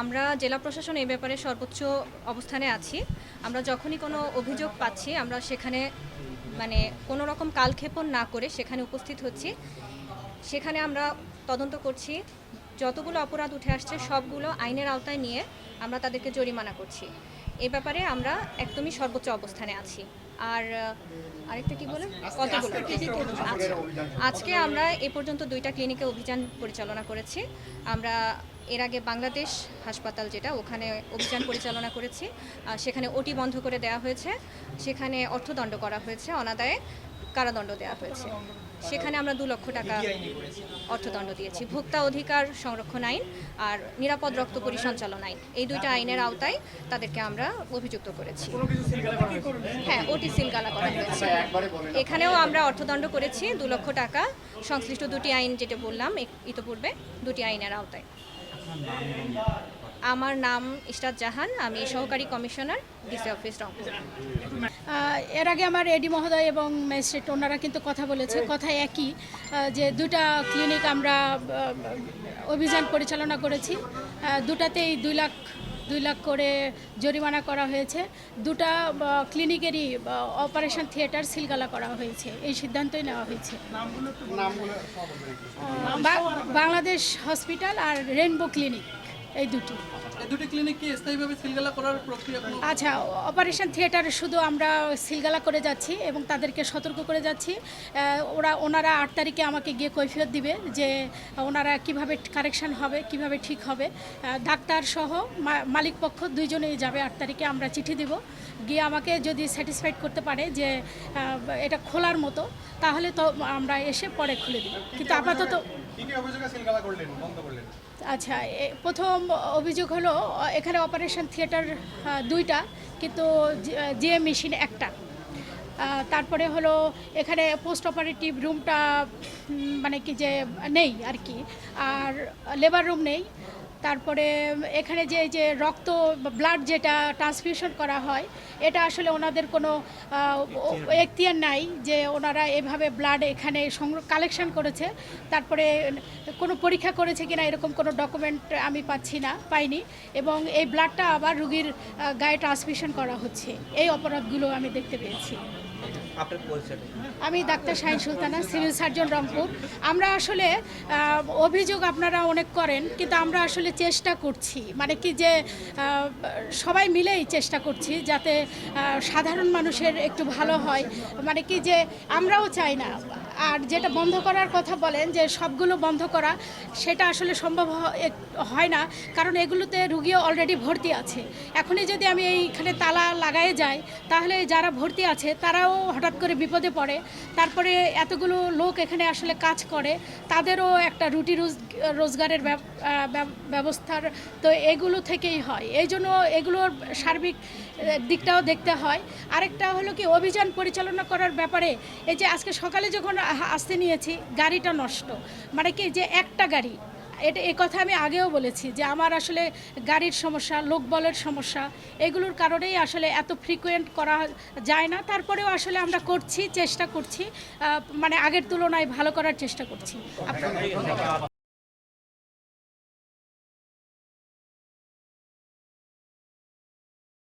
আমরা জেলা প্রশাসন এই ব্যাপারে সর্বোচ্চ অবস্থানে আছি। আমরা যখনই কোনো অভিযোগ পাচ্ছি আমরা সেখানে মানে কোনো রকম কালক্ষেপণ না করে সেখানে উপস্থিত হচ্ছি। সেখানে আমরা তদন্ত করছি। যতগুলো অপরাধ উঠে আসছে সবগুলো আইনের আওতায় নিয়ে আমরা তাদেরকে জরিমানা করছি। এ ব্যাপারে আমরা একদমই সর্বোচ্চ অবস্থানে আছি। আর আরেকটা কি বলেন কতগুলো আচ্ছা। আজকে আমরা এ পর্যন্ত দুইটা ক্লিনিকে অভিযান পরিচালনা করেছি। আমরা এর আগে বাংলাদেশ হাসপাতাল যেটা ওখানে অভিযান পরিচালনা করেছি। আর সেখানে ওটি বন্ধ করে দেওয়া হয়েছে। সেখানে অর্থদণ্ড করা হয়েছে অনাদায়ে কারাদণ্ড দেওয়া হয়েছে। সেখানে আমরা দু লক্ষ টাকা অর্থদণ্ড দিয়েছি। ভোক্তা অধিকার সংরক্ষণ আইন আর নিরাপদ রক্ত পরিসঞ্চালন আইন এই দুইটা আইনের আওতায় তাদেরকে আমরা অভিযুক্ত করেছি। হ্যাঁ ওটি সিলগালা করা হয়েছে। এখানেও আমরা অর্থদণ্ড করেছি দু লক্ষ টাকা। সংশ্লিষ্ট দুটি আইন যেটা বললাম ইতোপূর্বে দুটি আইনের আওতায়। আমার নাম ইশরাত জাহান, আমি সহকারী কমিশনার, ডিসি অফিস রংপুর। এর আগে আমার এডি মহোদয় এবং ম্যাজিস্ট্রেট ওনারা কিন্তু কথা বলেছে কথা একই যে দুটা ক্লিনিক আমরা অভিযান পরিচালনা করেছি। দুটাতেই দুই লাখ দুই লাখ করে জরিমানা করা হয়েছে। দুটা ক্লিনিকেরই অপারেশন থিয়েটার সিলগালা করা হয়েছে। এই সিদ্ধান্তই নেওয়া হয়েছে। বাংলাদেশ হসপিটাল আর রেনবো ক্লিনিক এই দুটি। দুটি ক্লিনিক কি স্থায়ীভাবে সিলগালা করার প্রক্রিয়া আচ্ছা অপারেশন থিয়েটারে শুধু আমরা সিলগালা করে যাচ্ছি এবং তাদেরকে সতর্ক করে যাচ্ছি। ওরা ওনারা আট তারিখে আমাকে গিয়ে কৈফিয়ত দিবে যে ওনারা কীভাবে কারেকশন হবে কীভাবে ঠিক হবে। ডাক্তার সহ মা- মালিক পক্ষ দুইজনেই যাবে আট তারিখে আমরা চিঠি দিব। গিয়ে আমাকে যদি স্যাটিসফাইড করতে পারে যে এটা খোলার মতো তাহলে তো আমরা এসে পরে খুলে দিই কিন্তু আপাতত কি কি অভিযোগে সিলগালা করলেন বন্ধ করলেন? আচ্ছা এ- প্রথম অভিযোগ হলো আহ, এখানে অপারেশন থিয়েটার দুইটা কিন্তু যে মেশিন একটা। তারপরে হলো এখানে পোস্ট অপারেটিভ রুমটা মানে কি যে নেই আর কি। আর লেবার রুম নেই। তারপরে এখানে যে যে রক্ত ব্লাড যেটা ট্রান্সফিউশন করা হয়, এটা আসলে ওনাদের কোনো এখতিয়ার নাই যে ওনারা এভাবে ব্লাড এখানে সংগ্রহ কালেকশন করেছে। তারপরে কোনো পরীক্ষা করেছে কিনা এরকম কোনো ডকুমেন্ট আমি পাচ্ছি না, পাইনি। এবং এই ব্লাডটা আবার রুগীর গায়ে ট্রান্সমিশন করা হচ্ছে। এই অপরাধগুলো আমি দেখতে পেয়েছি? আমি doctor Shahin Sultana, civil surgeon Rangpur. আমরা আসলে অভিযোগ আপনারা অনেক করেন, কিন্তু আমরা আসলে চেষ্টা করছি। মানে কি যে সবাই মিলেই চেষ্টা করছি যাতে সাধারণ মানুষের একটু ভালো হয়। মানে কি যে, আমরাও চাই না। আর যেটা বন্ধ করার কথা বলেন যে সবগুলো বন্ধ করা, সেটা আসলে সম্ভব হয় না। কারণ এগুলোতে রুগীও অলরেডি ভর্তি আছে। এখনই যদি আমি এইখানে তালা লাগায়ে যাই, তাহলে যারা ভর্তি আছে, তারাও হঠাৎ করে বিপদে পড়ে। তারপরে এতগুলো লোক এখানে আসলে কাজ করে, তাদেরও একটা রুটি রোজ, রোজগারের ব্যব- ব্যবস্থার তো এগুলো থেকেই হয়। এই জন্য এগুলোর সার্বিক দিকটাও দেখতে হয়। আরেকটা হলো কি, অভিযান পরিচালনা করার ব্যাপারে, এই যে আজকে সকালে যখন আসতে নিয়েছি, গাড়িটা নষ্ট। মানে কি যে একটা গাড়ি, এটা, এ কথা আমি আগেও বলেছি যে আমার আসলে গাড়ির সমস্যা লোকবলের সমস্যা, এগুলোর কারণেই আসলে এত ফ্রিকুয়েন্ট করা যায় না। তারপরেও আসলে আমরা করছি, চেষ্টা করছি মানে আগের তুলনায় ভালো করার চেষ্টা করছি।